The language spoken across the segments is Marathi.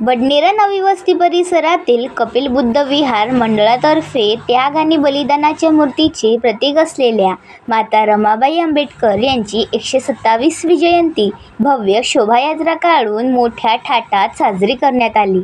बडनेरा नवी वस्ती परिसरातील कपिल बुद्ध विहार मंडळातर्फे त्याग आणि बलिदानाच्या मूर्तीचे प्रतीक असलेल्या माता रमाबाई आंबेडकर यांची एकशे सत्तावीसवी जयंती भव्य शोभायात्रा काढून मोठ्या थाटात साजरी करण्यात आली.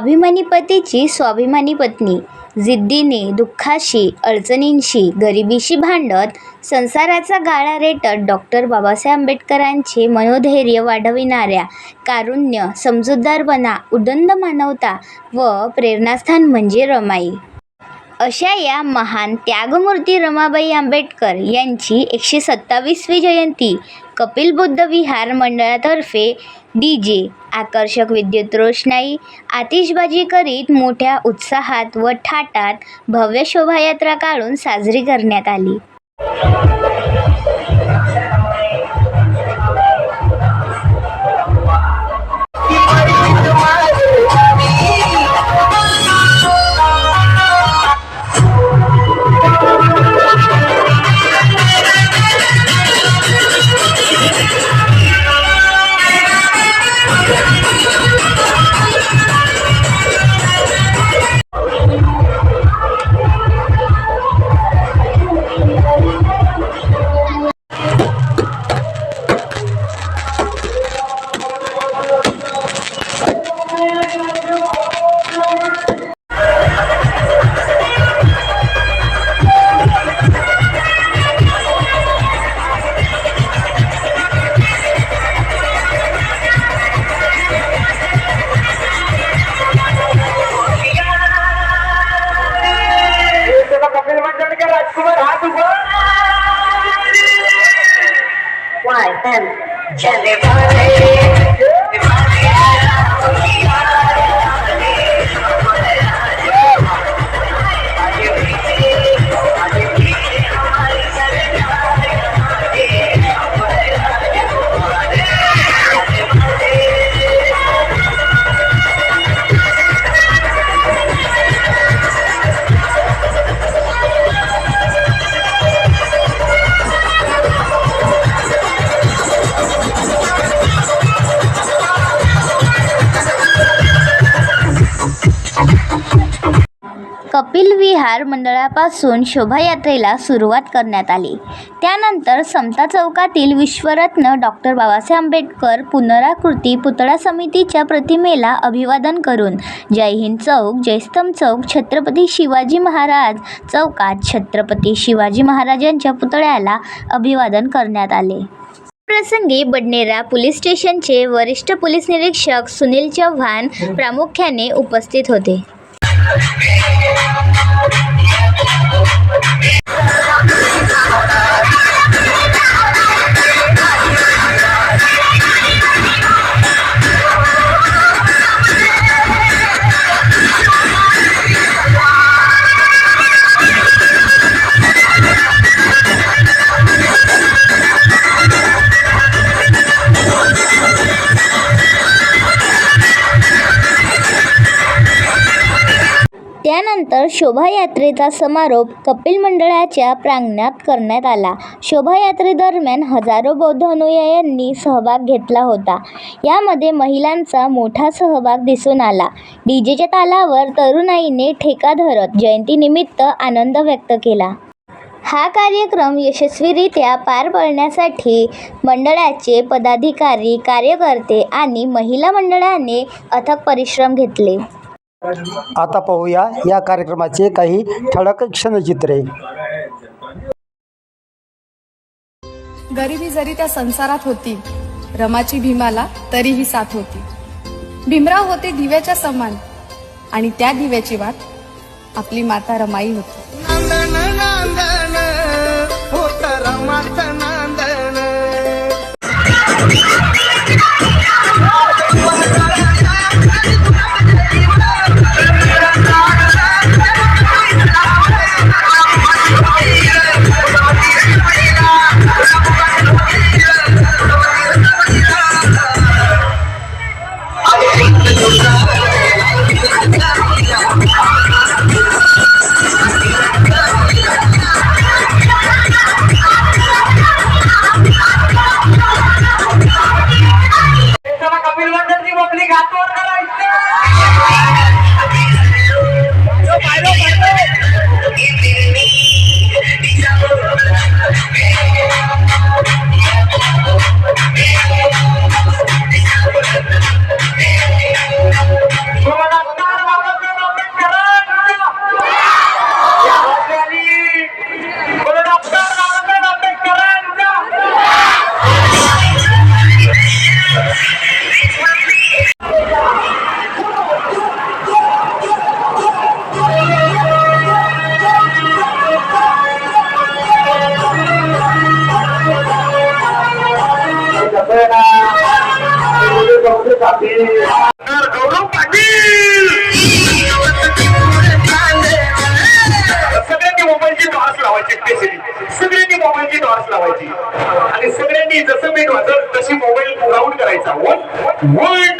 स्वाभिमानी पतीची स्वाभिमानी पत्नी. जिद्दीने दुःखाशी अडचणींशी गरिबीशी भांडत संसाराचा गाळा रेटत डॉक्टर बाबासाहेब आंबेडकरांचे मनोधैर्य वाढविणाऱ्या कारुण्य समजूतदारपणा उदंड मानवता व प्रेरणास्थान म्हणजे रमाई. अशा या महान त्यागमूर्ती रमाबाई आंबेडकर यांची एकशे सत्तावीसवी जयंती कपिल बुद्ध विहार मंडळातर्फे डी जे आकर्षक विद्युत रोषणाई आतिषबाजी करीत मोठ्या उत्साहात व थाटात भव्य शोभायात्रा काढून साजरी करण्यात आली. कपिल विहार मंडळापासून शोभायात्रेला सुरुवात करण्यात आली. त्यानंतर समता चौकातील विश्वरत्न डॉक्टर बाबासाहेब आंबेडकर पुनराकृती पुतळा समितीच्या प्रतिमेला अभिवादन करून जय हिंद चौक जयस्तंभ चौक छत्रपती शिवाजी महाराज चौकात छत्रपती शिवाजी महाराजांच्या पुतळ्याला अभिवादन करण्यात आले. प्रसंगी बडनेरा पोलीस स्टेशनचे वरिष्ठ पोलीस निरीक्षक सुनील चव्हाण प्रामुख्याने उपस्थित होते. Yeah. त्यानंतर शोभायात्रेचा समारोप कपिल मंडळाच्या प्रांगणात करण्यात आला. शोभायात्रेदरम्यान हजारो बौद्ध अनुयायांनी सहभाग घेतला होता. यामध्ये महिलांचा मोठा सहभाग दिसून आला. डीजेच्या तालावर तरुणाईने ठेका धरत जयंतीनिमित्त आनंद व्यक्त केला. हा कार्यक्रम यशस्वीरित्या पार पाडण्यासाठी मंडळाचे पदाधिकारी कार्यकर्ते आणि महिला मंडळाने अथक परिश्रम घेतले. आता पाहूया या कार्यक्रमाचे काही ठळक क्षणचित्रे. गरिबी जरी त्या संसारात होती रमाची भीमाला तरीही साथ होती. भीमराव होते दिव्याच्या समान आणि त्या दिव्याची वाट आपली माता रमाई होती. गौरव पाटील सगळ्यांनी मोबाईलची टॉर्च लावायची स्पेशली सगळ्यांनी मोबाईलची टॉर्च लावायची. आणि सगळ्यांनी जसं मी वाजल तशी मोबाईल राऊंड करायचा. One one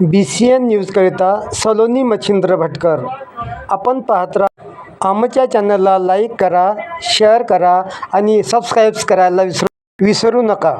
B C N न्यूजकरिता Saloni Machhindra Bhatkar. आपण पाहत राहा. आमच्या चॅनलला लाईक करा शेअर करा आणि सबस्क्राईब्स करायला विसरू विसरू नका.